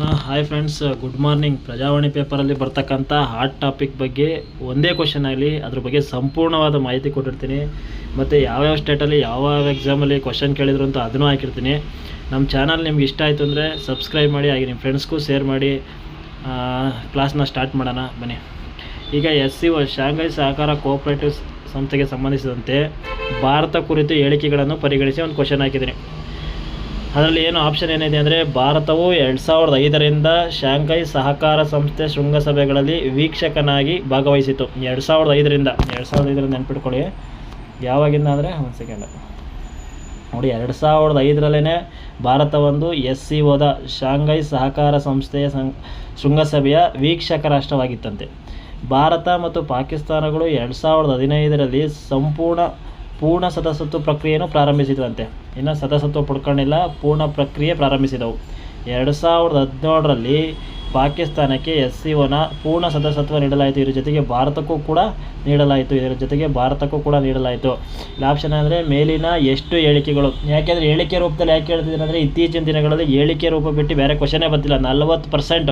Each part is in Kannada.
ಹಾಂ hi friends good morning Prajavani ಪೇಪರಲ್ಲಿ ಬರ್ತಕ್ಕಂಥ ಹಾಟ್ ಟಾಪಿಕ್ ಬಗ್ಗೆ ಒಂದೇ ಕ್ವಶನ್ ಆಗಲಿ, ಅದ್ರ ಬಗ್ಗೆ ಸಂಪೂರ್ಣವಾದ ಮಾಹಿತಿ ಕೊಟ್ಟಿರ್ತೀನಿ. ಮತ್ತು ಯಾವ್ಯಾವ ಸ್ಟೇಟಲ್ಲಿ ಯಾವ ಎಕ್ಸಾಮಲ್ಲಿ ಕ್ವಶನ್ ಕೇಳಿದ್ರು ಅಂತ ಅದನ್ನು ಹಾಕಿರ್ತೀನಿ. ನಮ್ಮ ಚಾನಲ್ ನಿಮ್ಗೆ ಇಷ್ಟ ಆಯಿತು ಅಂದರೆ ಸಬ್ಸ್ಕ್ರೈಬ್ ಮಾಡಿ, ಹಾಗೆ ನಿಮ್ಮ ಫ್ರೆಂಡ್ಸ್ಗೂ ಶೇರ್ ಮಾಡಿ ಕ್ಲಾಸ್ನ ಸ್ಟಾರ್ಟ್ ಮಾಡೋಣ. ಬನ್ನಿ. ಈಗ ಎಸ್ ಸಿ ಒ ಶಾಂಘೈ ಸಹಕಾರ ಕೋಆಪರೇಟಿವ್ ಸಂಸ್ಥೆಗೆ ಸಂಬಂಧಿಸಿದಂತೆ ಭಾರತ ಕುರಿತು ಹೇಳಿಕೆಗಳನ್ನು ಪರಿಗಣಿಸಿ ಒಂದು ಕ್ವಶನ್ ಹಾಕಿದ್ದೀನಿ. ಅದರಲ್ಲಿ ಏನು ಆಪ್ಷನ್ ಏನಿದೆ ಅಂದರೆ ಭಾರತವು ಎರಡು ಸಾವಿರದ ಐದರಿಂದ ಶಾಂಘೈ ಸಹಕಾರ ಸಂಸ್ಥೆ ಶೃಂಗಸಭೆಗಳಲ್ಲಿ ವೀಕ್ಷಕನಾಗಿ ಭಾಗವಹಿಸಿತು. ಎರಡು ಸಾವಿರದ ಐದರಿಂದ, ಎರಡು ಸಾವಿರದ ಐದರಿಂದ ನೆನ್ಪಿಟ್ಕೊಳ್ಳಿ. ಯಾವಾಗಿಂದ ಅಂದರೆ, ಒಂದು ಸೆಕೆಂಡ್ ನೋಡಿ, ಎರಡು ಸಾವಿರದ ಐದರಲ್ಲೇ ಭಾರತ ಒಂದು ಎಸ್ ಸಿ ಓದ ಶಾಂಘೈ ಸಹಕಾರ ಸಂಸ್ಥೆಯ ಸಂ, ಶೃಂಗಸಭೆಯ ವೀಕ್ಷಕ ರಾಷ್ಟ್ರವಾಗಿತ್ತಂತೆ. ಭಾರತ ಮತ್ತು ಪಾಕಿಸ್ತಾನಗಳು ಎರಡು ಸಾವಿರದ ಹದಿನೈದರಲ್ಲಿ ಸಂಪೂರ್ಣ ಪೂರ್ಣ ಸದಸ್ಯತ್ವ ಪ್ರಕ್ರಿಯೆಯನ್ನು ಪ್ರಾರಂಭಿಸಿದಂತೆ ಇನ್ನು ಸದಸ್ಯತ್ವ ಪಡ್ಕೊಂಡಿಲ್ಲ, ಪೂರ್ಣ ಪ್ರಕ್ರಿಯೆ ಪ್ರಾರಂಭಿಸಿದವು. ಎರಡು ಸಾವಿರದ ಹದಿನೇಳರಲ್ಲಿ ಪಾಕಿಸ್ತಾನಕ್ಕೆ ಎಸ್ ಸಿ ಒನ ಪೂರ್ಣ ಸದಸ್ಯತ್ವ ನೀಡಲಾಯಿತು. ಇದರ ಜೊತೆಗೆ ಭಾರತಕ್ಕೂ ಕೂಡ ನೀಡಲಾಯಿತು. ಇದರ ಜೊತೆಗೆ ಭಾರತಕ್ಕೂ ಕೂಡ ನೀಡಲಾಯಿತು. ಆಪ್ಷನ್ ಅಂದರೆ ಮೇಲಿನ ಎಷ್ಟು ಹೇಳಿಕೆಗಳು. ಯಾಕೆಂದರೆ ಹೇಳಿಕೆ ರೂಪದಲ್ಲಿ ಯಾಕೆ ಹೇಳ್ತಿದ್ದೀನಿ ಅಂದರೆ ಇತ್ತೀಚಿನ ದಿನಗಳಲ್ಲಿ ಹೇಳಿಕೆ ರೂಪ ಬಿಟ್ಟು ಬೇರೆ ಕ್ವಶನೇ ಬಂದಿಲ್ಲ ನಲ್ವತ್ತು ಪರ್ಸೆಂಟ್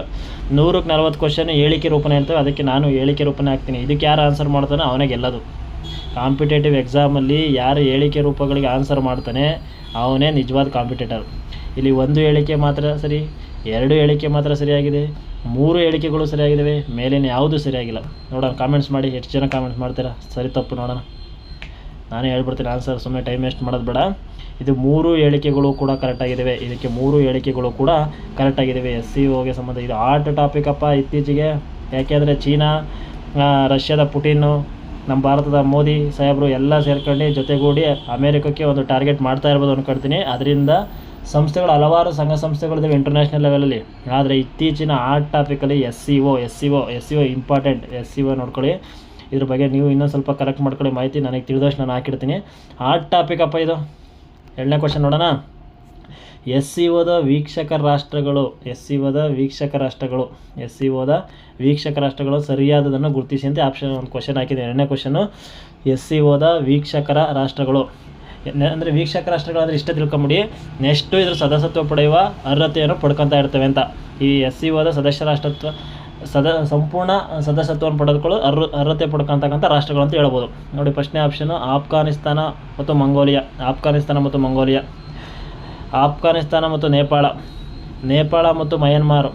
ನೂರಕ್ಕೆ ನಲ್ವತ್ತು ಕ್ವಶನ್ ಹೇಳಿಕೆ ರೂಪನೇ ಇರ್ತವೆ. ಅದಕ್ಕೆ ನಾನು ಹೇಳಿಕೆ ರೂಪನೇ ಹಾಕ್ತೀನಿ. ಇದಕ್ಕೆ ಯಾರು ಆನ್ಸರ್ ಮಾಡ್ತಾನೋ ಅವನೇ ಗೆಲ್ಲೋದು ಕಾಂಪಿಟೇಟಿವ್ ಎಕ್ಸಾಮಲ್ಲಿ ಯಾರು ಹೇಳಿಕೆ ರೂಪಗಳಿಗೆ ಆನ್ಸರ್ ಮಾಡ್ತಾನೆ, ಅವನೇ ನಿಜವಾದ ಕಾಂಪಿಟೇಟರ್ ಇಲ್ಲಿ ಒಂದು ಹೇಳಿಕೆ ಮಾತ್ರ ಸರಿ, ಎರಡು ಹೇಳಿಕೆ ಮಾತ್ರ ಸರಿಯಾಗಿದೆ, ಮೂರು ಹೇಳಿಕೆಗಳು ಸರಿಯಾಗಿದ್ದಾವೆ ಮೇಲಿನ ಯಾವುದೂ ಸರಿಯಾಗಿಲ್ಲ. ನೋಡೋಣ ಕಾಮೆಂಟ್ಸ್ ಮಾಡಿ, ಎಷ್ಟು ಜನ ಕಾಮೆಂಟ್ಸ್ ಮಾಡ್ತೀರಾ? ಸರಿ, ತಪ್ಪು, ನೋಡೋಣ. ನಾನೇ ಹೇಳ್ಬಿಡ್ತೀನಿ ಆನ್ಸರ್ ಸುಮ್ಮನೆ ಟೈಮ್ ವೇಸ್ಟ್ ಮಾಡೋದು ಬೇಡ. ಇದು ಮೂರು ಹೇಳಿಕೆಗಳು ಕೂಡ ಕರೆಕ್ಟಾಗಿದ್ದಾವೆ ಇದಕ್ಕೆ ಮೂರು ಹೇಳಿಕೆಗಳು ಕೂಡ ಕರೆಕ್ಟಾಗಿದ್ದಾವೆ ಎಸ್ ಸಿ ಓಗೆ ಸಂಬಂಧ ಇದು ಆರ್ಟ್ ಅಪ್ಪ ಇತ್ತೀಚೆಗೆ. ಯಾಕೆಂದರೆ ಚೀನಾ ರಷ್ಯಾದ ಪುಟಿನ್ನು ನಮ್ಮ ಭಾರತದ ಮೋದಿ ಸಾಹೇಬರು ಎಲ್ಲ ಸೇರ್ಕೊಂಡು ಜೊತೆಗೂಡಿ ಅಮೇರಿಕಕ್ಕೆ ಒಂದು ಟಾರ್ಗೆಟ್ ಮಾಡ್ತಾ ಇರ್ಬೋದು ಅಂದ್ಕೊಳ್ತೀನಿ ಅದರಿಂದ ಸಂಸ್ಥೆಗಳು ಹಲವಾರು ಸಂಘ ಸಂಸ್ಥೆಗಳಿದ್ದಾವೆ ಇಂಟರ್ನ್ಯಾಷನಲ್ ಲೆವೆಲಲ್ಲಿ ಆದರೆ ಇತ್ತೀಚಿನ ಆ ಟಾಪಿಕಲ್ಲಿ S C O S C O S C O important S C O ನೋಡ್ಕೊಳ್ಳಿ. ಇದ್ರ ಬಗ್ಗೆ ನೀವು ಇನ್ನೊಂದು ಸ್ವಲ್ಪ ಕರೆಕ್ಟ್ ಮಾಡ್ಕೊಳ್ಳಿ ಮಾಹಿತಿ, ನನಗೆ ತಿಳಿದಷ್ಟು ನಾನು ಹಾಕಿರ್ತೀನಿ ಆ ಟಾಪಿಕ್ ಅಪ್ಪ ಇದು. ಎರಡನೇ ಕ್ವಶನ್ ನೋಡೋಣ. ಎಸ್ ಸಿ ಓದ ವೀಕ್ಷಕ ರಾಷ್ಟ್ರಗಳು ಎಸ್ ಸಿ ಓದ ವೀಕ್ಷಕ ರಾಷ್ಟ್ರಗಳು ಎಸ್ ಸಿ ಓದ ವೀಕ್ಷಕ ರಾಷ್ಟ್ರಗಳು ಸರಿಯಾದದನ್ನು ಗುರುತಿಸಿ ಅಂತ ಆಪ್ಷನ್ ಒಂದು ಕ್ವಶನ್ ಹಾಕಿದೆ. ಎರಡನೇ ಕ್ವಶನು ಎಸ್ ಸಿ ಓದ ವೀಕ್ಷಕರ ರಾಷ್ಟ್ರಗಳು. ಅಂದರೆ ವೀಕ್ಷಕ ರಾಷ್ಟ್ರಗಳು ಅಂದರೆ ಇಷ್ಟ ತಿಳ್ಕೊಂಬಿಡಿ. ನೆಕ್ಸ್ಟು ಇದರ ಸದಸ್ಯತ್ವ ಪಡೆಯುವ ಅರ್ಹತೆಯನ್ನು ಪಡ್ಕೊತಾ ಇರ್ತವೆ ಅಂತ. ಈ ಎಸ್ ಸಿ ಓದ ಸದಸ್ಯ ರಾಷ್ಟ್ರತ್ವ, ಸದ, ಸಂಪೂರ್ಣ ಸದಸ್ಯತ್ವವನ್ನು ಪಡೆದುಕೊಳ್ಳಲು ಅರ್ಹ, ಅರ್ಹತೆ ಪಡ್ಕೊತಕ್ಕಂಥ ರಾಷ್ಟ್ರಗಳು ಅಂತ ಹೇಳ್ಬೋದು. ನೋಡಿ ಫಸ್ಟ್ನೇ ಆಪ್ಷನು ಆಫ್ಘಾನಿಸ್ತಾನ ಮತ್ತು ಮಂಗೋಲಿಯಾ, ಆಫ್ಘಾನಿಸ್ತಾನ ಮತ್ತು ಮಂಗೋಲಿಯಾ. ಆಫ್ಘಾನಿಸ್ತಾನ ಮತ್ತು ನೇಪಾಳ ನೇಪಾಳ ಮತ್ತು ಮಯನ್ಮಾರ್,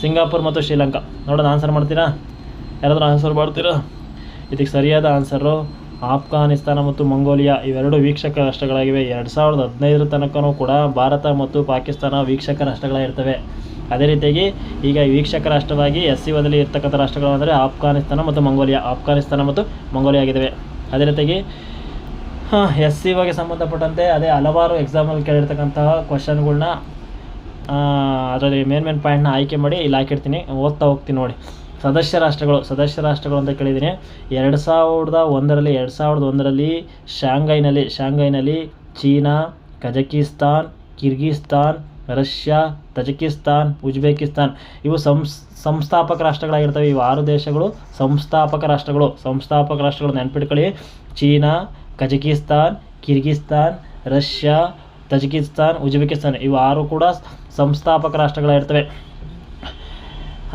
ಸಿಂಗಾಪುರ್ ಮತ್ತು ಶ್ರೀಲಂಕಾ. ನೋಡೋಣ ಆನ್ಸರ್ ಮಾಡ್ತೀರಾ? ಯಾರಾದರೂ ಆನ್ಸರ್ ಮಾಡ್ತೀರಾ? ಇದಕ್ಕೆ ಸರಿಯಾದ ಆನ್ಸರು ಆಫ್ಘಾನಿಸ್ತಾನ ಮತ್ತು ಮಂಗೋಲಿಯಾ. ಇವೆರಡು ವೀಕ್ಷಕ ರಾಷ್ಟ್ರಗಳಾಗಿವೆ. ಎರಡು ಸಾವಿರದ ಹದಿನೈದರ ತನಕನೂ ಕೂಡ ಭಾರತ ಮತ್ತು ಪಾಕಿಸ್ತಾನ ವೀಕ್ಷಕ ರಾಷ್ಟ್ರಗಳಾಗಿರ್ತವೆ. ಅದೇ ರೀತಿಯಾಗಿ ಈಗ ವೀಕ್ಷಕ ರಾಷ್ಟ್ರವಾಗಿ ಎಸ್ ಸಿ ಒದಲ್ಲಿ ಇರ್ತಕ್ಕಂಥ ರಾಷ್ಟ್ರಗಳು ಅಂದರೆ ಆಫ್ಘಾನಿಸ್ತಾನ ಮತ್ತು ಮಂಗೋಲಿಯಾ. ಆಫ್ಘಾನಿಸ್ತಾನ ಮತ್ತು ಮಂಗೋಲಿಯಾ ಆಗಿದ್ದಾವೆ. ಅದೇ ರೀತಿಯಾಗಿ ಎಸ್ ಸಿ ಒಗೆ ಸಂಬಂಧಪಟ್ಟಂತೆ ಅದೇ ಹಲವಾರು ಎಕ್ಸಾಮಲ್ಲಿ ಕೇಳಿರ್ತಕ್ಕಂತಹ ಕ್ವಶನ್ಗಳನ್ನ ಅದರಲ್ಲಿ ಮೇನ್ ಮೇನ್ ಪಾಯಿಂಟ್ನ ಆಯ್ಕೆ ಮಾಡಿ ಇಲ್ಲಿ ಹಾಕಿರ್ತೀನಿ. ಓದ್ತಾ ಹೋಗ್ತೀನಿ ನೋಡಿ. ಸದಸ್ಯ ರಾಷ್ಟ್ರಗಳು ಸದಸ್ಯ ರಾಷ್ಟ್ರಗಳು ಅಂತ ಕೇಳಿದ್ದೀನಿ. ಎರಡು ಸಾವಿರದ ಒಂದರಲ್ಲಿ, ಎರಡು ಸಾವಿರದ ಒಂದರಲ್ಲಿ ಶಾಂಘೈನಲ್ಲಿ ಶಾಂಘೈನಲ್ಲಿ China, Kazakhstan, Kyrgyzstan, Russia, Tajikistan, Uzbekistan ಇವು ಸಂಸ್, ಸಂಸ್ಥಾಪಕ ರಾಷ್ಟ್ರಗಳಾಗಿರ್ತವೆ. ಇವು ಆರು ದೇಶಗಳು ಸಂಸ್ಥಾಪಕ ರಾಷ್ಟ್ರಗಳು. ಸಂಸ್ಥಾಪಕ ರಾಷ್ಟ್ರಗಳು ನೆನ್ಪಿಟ್ಕೊಳ್ಳಿ. China Kazakhstan Kyrgyzstan Russia Tajikistan Uzbekistan ಇವು ಆರು ಕೂಡ ಸಂಸ್ಥಾಪಕ ರಾಷ್ಟ್ರಗಳಾಗಿರ್ತವೆ.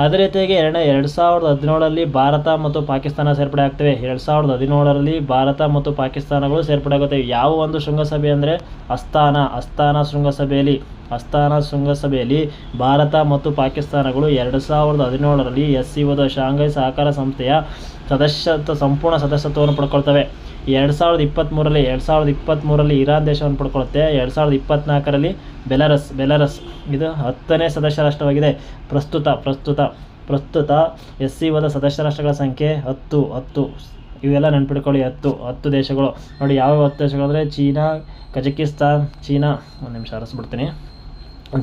ಅದೇ ರೀತಿಯಾಗಿ ಎರಡನೇ ಎರಡು ಸಾವಿರದ ಹದಿನೇಳರಲ್ಲಿ ಭಾರತ ಮತ್ತು ಪಾಕಿಸ್ತಾನ ಸೇರ್ಪಡೆ ಆಗ್ತವೆ ಎರಡು ಸಾವಿರದ ಹದಿನೇಳರಲ್ಲಿ ಭಾರತ ಮತ್ತು ಪಾಕಿಸ್ತಾನಗಳು ಸೇರ್ಪಡೆ ಆಗುತ್ತವೆ ಯಾವ ಒಂದು ಶೃಂಗಸಭೆ ಅಂದರೆ ಅಸ್ಥಾನ ಅಸ್ಥಾನ ಶೃಂಗಸಭೆಯಲ್ಲಿ. ಅಸ್ಥಾನ ಶೃಂಗಸಭೆಯಲ್ಲಿ ಭಾರತ ಮತ್ತು ಪಾಕಿಸ್ತಾನಗಳು ಎರಡು ಸಾವಿರದ ಹದಿನೇಳರಲ್ಲಿ ಎಸ್ ಸಿ ಒದ ಶಾಂಘೈ ಸಹಕಾರ ಸಂಸ್ಥೆಯ ಸದಸ್ಯತ್ವ ಸಂಪೂರ್ಣ ಸದಸ್ಯತ್ವವನ್ನು ಪಡ್ಕೊಳ್ತವೆ. ಎರಡು ಸಾವಿರದ ಇಪ್ಪತ್ತ್ಮೂರರಲ್ಲಿ ಎರಡು ಸಾವಿರದ ಇಪ್ಪತ್ತ್ಮೂರರಲ್ಲಿ ಇರಾನ್ ದೇಶವನ್ನು ಪಡ್ಕೊಳ್ಳುತ್ತೆ ಎರಡು ಸಾವಿರದ ಇಪ್ಪತ್ತ್ನಾಲ್ಕರಲ್ಲಿ ಬೆಲಾರಸ್ ಬೆಲಾರಸ್. ಇದು ಹತ್ತನೇ ಸದಸ್ಯ ರಾಷ್ಟ್ರವಾಗಿದೆ. ಪ್ರಸ್ತುತ ಪ್ರಸ್ತುತ ಪ್ರಸ್ತುತ ಎಸ್ ಸಿ ಒದ ಸದಸ್ಯ ರಾಷ್ಟ್ರಗಳ ಸಂಖ್ಯೆ ಹತ್ತು ಹತ್ತು. ಇವೆಲ್ಲ ನೆನ್ಪಿಟ್ಕೊಳ್ಳಿ, ಹತ್ತು. ಹತ್ತು ದೇಶಗಳು. ನೋಡಿ ಯಾವ್ಯಾವ ಹತ್ತು ದೇಶಗಳು ಅಂದರೆ ಚೀನಾ, ಕಜಕಿಸ್ತಾನ್, ಚೀನಾ. ಒಂದು ನಿಮಿಷ ಅರಸ್ಬಿಡ್ತೀನಿ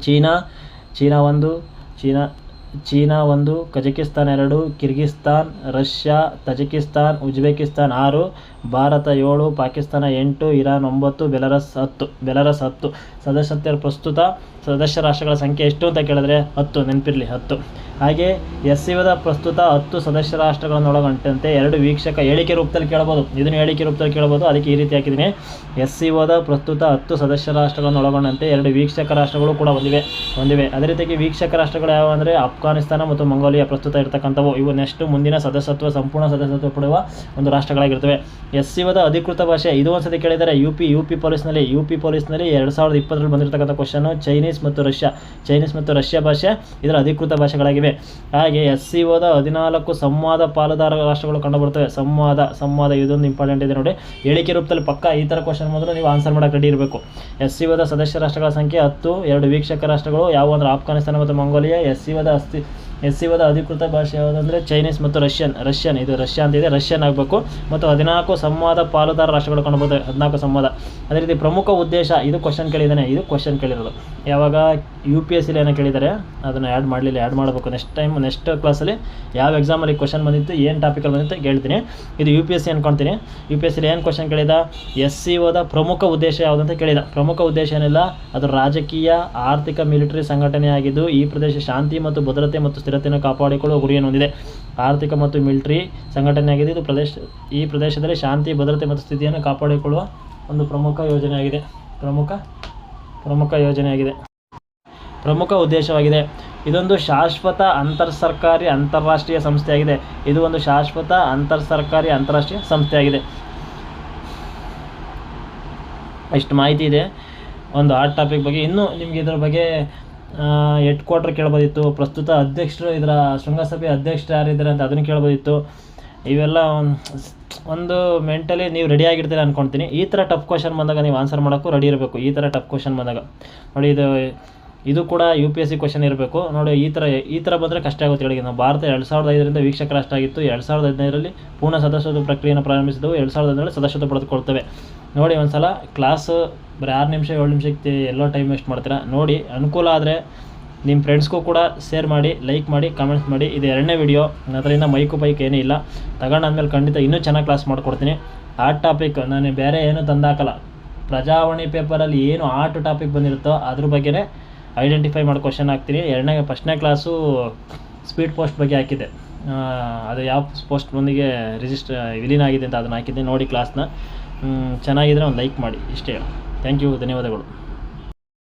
ಚೀನಾ ಚೀನಾ ಒಂದು, ಚೀನಾ ಚೀನಾ ಒಂದು, ಕಜಕಿಸ್ತಾನ್ ಎರಡು, ಕಿರ್ಗಿಸ್ತಾನ್, ರಷ್ಯಾ, ತಜಕಿಸ್ತಾನ್, ಉಜ್ಬೇಕಿಸ್ತಾನ್ ಆರು, ಭಾರತ ಏಳು, ಪಾಕಿಸ್ತಾನ ಎಂಟು, ಇರಾನ್ ಒಂಬತ್ತು, ಬೆಲರಸ್ ಹತ್ತು ಬೆಲರಸ್ ಹತ್ತು. ಸದಸ್ಯತ್ವ ಪ್ರಸ್ತುತ ಸದಸ್ಯ ರಾಷ್ಟ್ರಗಳ ಸಂಖ್ಯೆ ಎಷ್ಟು ಅಂತ ಕೇಳಿದ್ರೆ ಹತ್ತು, ನೆನಪಿರಲಿ ಹತ್ತು. ಹಾಗೆ ಎಸ್ ಪ್ರಸ್ತುತ ಹತ್ತು ಸದಸ್ಯ ರಾಷ್ಟ್ರಗಳನ್ನು ಒಳಗೊಂಡಂತೆ ಎರಡು ವೀಕ್ಷಕ ಹೇಳಿಕೆ ರೂಪದಲ್ಲಿ ಕೇಳಬಹುದು. ಇದನ್ನು ಹೇಳಿಕೆ ರೂಪದಲ್ಲಿ ಕೇಳಬಹುದು. ಅದಕ್ಕೆ ಈ ರೀತಿ ಹಾಕಿದ್ದೀನಿ. ಎಸ್ ಸಿ ಪ್ರಸ್ತುತ ಹತ್ತು ಸದಸ್ಯ ರಾಷ್ಟ್ರಗಳನ್ನು ಒಳಗೊಂಡಂತೆ ಎರಡು ವೀಕ್ಷಕ ರಾಷ್ಟ್ರಗಳು ಕೂಡ ಹೊಂದಿವೆ ಹೊಂದಿವೆ ಅದೇ ರೀತಿಯಾಗಿ ವೀಕ್ಷಕ ರಾಷ್ಟ್ರಗಳು ಯಾವ ಅಂದರೆ ಅಫ್ಘಾನಿಸ್ತಾನ ಮತ್ತು ಮಂಗೋಲಿಯಾ ಪ್ರಸ್ತುತ ಇರತಕ್ಕಂಥವು, ಇವು ನೆಕ್ಸ್ಟ್ ಮುಂದಿನ ಸದಸ್ಯತ್ವ, ಸಂಪೂರ್ಣ ಸದಸ್ಯತ್ವ ಪಡೆಯುವ ಒಂದು ರಾಷ್ಟ್ರಗಳಾಗಿರ್ತವೆ ಎಸ್ ಸಿ ಅಧಿಕೃತ ಭಾಷೆ, ಇದು ಒಂದ್ಸತಿ ಕೇಳಿದರೆ ಯು ಪಿ ಯು ಪಿ ಪೊಲೀಸ್ನಲ್ಲಿ ಯು ಪಿ ಪೊಲೀಸ್ನಲ್ಲಿ ಎರಡು ಸಾವಿರದ ಇಪ್ಪತ್ತರಲ್ಲಿ ಬಂದಿರತಕ್ಕಂಥ ಕ್ವಶನ್ ಚೈನೀಸ್ ಮತ್ತು ರಷ್ಯಾ. ಚೈನೀಸ್ ಮತ್ತು ರಷ್ಯಾ ಭಾಷೆ ಇದರ ಅಧಿಕೃತ ಭಾಷೆಗಳಾಗಿವೆ. ಹಾಗೆ ಎಸ್ ಸಿ ಹದಿನಾಲ್ಕು ಸಂವಾದ ಪಾಲುದಾರ ರಾಷ್ಟ್ರಗಳು ಕಂಡುಬರುತ್ತವೆ. ಸಂವಾದ ಸಂವಾದ ಇದೊಂದು ಇಂಪಾರ್ಟೆಂಟ್ ಇದೆ ನೋಡಿ. ಹೇಳಿಕೆ ರೂಪದಲ್ಲಿ ಪಕ್ಕ ಈ ಥರ ಕ್ವಶನ್ ಮೊದಲು ನೀವು ಆನ್ಸರ್ ಮಾಡೋಕೆ ರೆಡಿ ಇರಬೇಕು. ಎಸ್ ಸಿ ಓದ ಸದಸ್ಯ ರಾಷ್ಟ್ರಗಳ ಸಂಖ್ಯೆ ಹತ್ತು, ಎರಡು ವೀಕ್ಷಕ ರಾಷ್ಟ್ರಗಳು, ಯಾವ ಅಂದರೆ ಆಫ್ಘಾನಿಸ್ತಾನ ಮತ್ತು Mongolia S C вести S C ಓದ ಅಧಿಕೃತ ಭಾಷೆ ಯಾವುದಂದರೆ ಚೈನೀಸ್ ಮತ್ತು ರಷ್ಯನ್ ರಷ್ಯನ್. ಇದು ರಷ್ಯಾ ಅಂತ ಇದೆ. ರಷ್ಯನ್ ಆಗಬೇಕು. ಮತ್ತು ಹದಿನಾಲ್ಕು ಸಂವಾದ ಪಾಲುದಾರ ರಾಷ್ಟ್ರಗಳು ಕಾಣಬಹುದು. ಹದಿನಾಲ್ಕು ಸಂವಾದ. ಅದೇ ರೀತಿ ಪ್ರಮುಖ ಉದ್ದೇಶ, ಇದು ಕ್ವಶನ್ ಕೇಳಿದ್ದಾನೆ. ಇದು ಕ್ವಶನ್ ಕೇಳಿರೋದು. ಯಾವಾಗ ಯು ಪಿ ಎಸ್ ಸಿಲಿ ಏನೋ ಕೇಳಿದ್ದಾರೆ, ಅದನ್ನು ಆ್ಯಡ್ ಮಾಡಲಿಲ್ಲ ಆ್ಯಡ್ ಮಾಡಬೇಕು. ನೆಕ್ಸ್ಟ್ ಟೈಮ್ ನೆಕ್ಸ್ಟ್ ಕ್ಲಾಸಲ್ಲಿ ಯಾವ ಎಕ್ಸಾಮಲ್ಲಿ ಕ್ವಶನ್ ಬಂದಿತ್ತು, ಏನು ಟಾಪಿಕಲ್ಲಿ ಬಂದಿತ್ತು ಹೇಳ್ತೀನಿ ಇದು ಯು ಪಿ ಎಸ್ ಸಿ ಅನ್ಕೊಳ್ತೀನಿ ಯು ಪಿ ಎಸ್ ಸಿಲಿ ಏನು ಕ್ವಶನ್ ಕೇಳಿದ? ಎಸ್ ಸಿ ಓದ ಪ್ರಮುಖ ಉದ್ದೇಶ ಯಾವುದಂತ ಕೇಳಿದ. ಪ್ರಮುಖ ಉದ್ದೇಶ ಏನಿಲ್ಲ, ಅದು ರಾಜಕೀಯ, ಆರ್ಥಿಕ ಮಿಲಿಟರಿ ಸಂಘಟನೆಯಾಗಿದ್ದು ಈ ಪ್ರದೇಶ ಶಾಂತಿ ಮತ್ತು ಭದ್ರತೆ ಮತ್ತು ಸ್ಥಿರತೆಯನ್ನು ಕಾಪಾಡಿಕೊಳ್ಳುವ ಗುರಿಯನ್ನು ಹೊಂದಿದೆ. ಆರ್ಥಿಕ ಮತ್ತು ಮಿಲಿಟರಿ ಸಂಘಟನೆಯಾಗಿದೆ. ಇದು ಪ್ರದೇಶ, ಈ ಪ್ರದೇಶದಲ್ಲಿ ಶಾಂತಿ, ಭದ್ರತೆ ಮತ್ತು ಸ್ಥಿತಿಯನ್ನು ಕಾಪಾಡಿಕೊಳ್ಳುವ ಒಂದು ಪ್ರಮುಖ ಯೋಜನೆಯಾಗಿದೆ. ಪ್ರಮುಖ ಪ್ರಮುಖ ಯೋಜನೆಯಾಗಿದೆ. ಪ್ರಮುಖ ಉದ್ದೇಶವಾಗಿದೆ. ಇದೊಂದು ಶಾಶ್ವತ ಅಂತರ್ ಸರ್ಕಾರಿ ಅಂತಾರಾಷ್ಟ್ರೀಯ ಸಂಸ್ಥೆಯಾಗಿದೆ. ಇದು ಒಂದು ಶಾಶ್ವತ ಅಂತರ್ ಸರ್ಕಾರಿ ಅಂತಾರಾಷ್ಟ್ರೀಯ ಸಂಸ್ಥೆಯಾಗಿದೆ. ಇಷ್ಟು ಮಾಹಿತಿ ಇದೆ. ಒಂದು ಹಾಟ್ ಟಾಪಿಕ್ ಬಗ್ಗೆ. ಇನ್ನೂ ನಿಮಗೆ ಇದರ ಬಗ್ಗೆ ಹೆಡ್ ಕ್ವಾರ್ಟರ್ ಕೇಳ್ಬೋದಿತ್ತು. ಪ್ರಸ್ತುತ ಅಧ್ಯಕ್ಷರು ಇದರ ಶೃಂಗಸಭೆ ಅಧ್ಯಕ್ಷರು ಯಾರಿದ್ದಾರೆ ಅಂತ ಅದನ್ನು ಕೇಳ್ಬೋದಿತ್ತು. ಇವೆಲ್ಲ ಒಂದ್- ಮೆಂಟಲಿ ನೀವು ರೆಡಿ ಆಗಿರ್ತೀರ ಅನ್ಕೊಳ್ತೀನಿ ಈ ಥರ ಟಫ್ ಕ್ವಶನ್ ಬಂದಾಗ ನೀವು ಆನ್ಸರ್ ಮಾಡೋಕ್ಕೂ ರೆಡಿ ಇರಬೇಕು. ಈ ಥರ ಟಫ್ ಕ್ವಶನ್ ಬಂದಾಗ. ನೋಡಿ, ಇದು ಇದು ಕೂಡ U P S C question ಇರಬೇಕು. ನೋಡಿ, ಈ ಥರ ಈ ಥರ ಬಂದರೆ ಕಷ್ಟ ಆಗುತ್ತೆ ಹೇಳಿ. ನಾವು ಭಾರತ ಎರಡು ಸಾವಿರದ ಐದರಿಂದ ವೀಕ್ಷಕ ರಾಷ್ಟ್ರ ಎರಡು ಸಾವಿರದ ಹದಿನೈದರಲ್ಲಿ ಪೂರ್ಣ ಸದಸ್ಯತ್ವ ಪ್ರಕ್ರಿಯೆಯನ್ನು ಪ್ರಾರಂಭಿಸಿದವು. ಎರಡು ಸಾವಿರದ ಹದಿನೇಳು ಸದಸ್ಯತ್ವ ಪಡೆದುಕೊಳ್ತವೆ. ನೋಡಿ ಒಂದು ಸಲ ಕ್ಲಾಸು ಬರೀ ಆರು ನಿಮಿಷ, ಏಳು ನಿಮಿಷಕ್ಕೆ ಎಲ್ಲೋ ಟೈಮ್ ವೇಸ್ಟ್ ಮಾಡ್ತೀರಾ? ನೋಡಿ, ಅನುಕೂಲ ಆದರೆ ನಿಮ್ಮ ಫ್ರೆಂಡ್ಸ್ಗೂ ಕೂಡ ಶೇರ್ ಮಾಡಿ ಲೈಕ್ ಮಾಡಿ ಕಮೆಂಟ್ಸ್ ಮಾಡಿ. ಇದು ಎರಡನೇ ವಿಡಿಯೋ ನನ್ನ ಹತ್ರ ಇನ್ನೂ ಮೈಕು ಪೈಕ್ ಏನೂ ಇಲ್ಲ. ತಗೊಂಡಾದ್ಮೇಲೆ ಖಂಡಿತ ಇನ್ನೂ ಚೆನ್ನಾಗಿ ಕ್ಲಾಸ್ ಮಾಡಿಕೊಡ್ತೀನಿ. ಆರ್ಟ್ ಟಾಪಿಕ್ ನಾನು ಬೇರೆ ಏನೂ ತಂದಾಕಲ್ಲ. ಪ್ರಜಾವಾಣಿ ಪೇಪರಲ್ಲಿ ಏನು ಆರ್ಟ್ ಟಾಪಿಕ್ ಬಂದಿರುತ್ತೋ ಅದ್ರ ಬಗ್ಗೆನೇ ಐಡೆಂಟಿಫೈ ಮಾಡಿ ಕ್ವಶನ್ ಹಾಕ್ತೀನಿ. ಎರಡನೇ ಫಸ್ಟ್ನೇ ಕ್ಲಾಸು ಸ್ಪೀಡ್ ಪೋಸ್ಟ್ ಬಗ್ಗೆ ಹಾಕಿದ್ದೆ. ಅದು ಯಾವ ಪೋಸ್ಟ್ ಬಂದಿಗೆ ರಿಜಿಸ್ಟರ್ ವಿಲೀನ್ ಆಗಿದೆ ಅಂತ ಅದನ್ನು ಹಾಕಿದ್ದೆ. ನೋಡಿ ಕ್ಲಾಸ್ನ ಚೆನ್ನಾಗಿದ್ರೆ ಒಂದು ಲೈಕ್ ಮಾಡಿ ಇಷ್ಟೇ. ಥ್ಯಾಂಕ್ ಯು ಧನ್ಯವಾದಗಳು.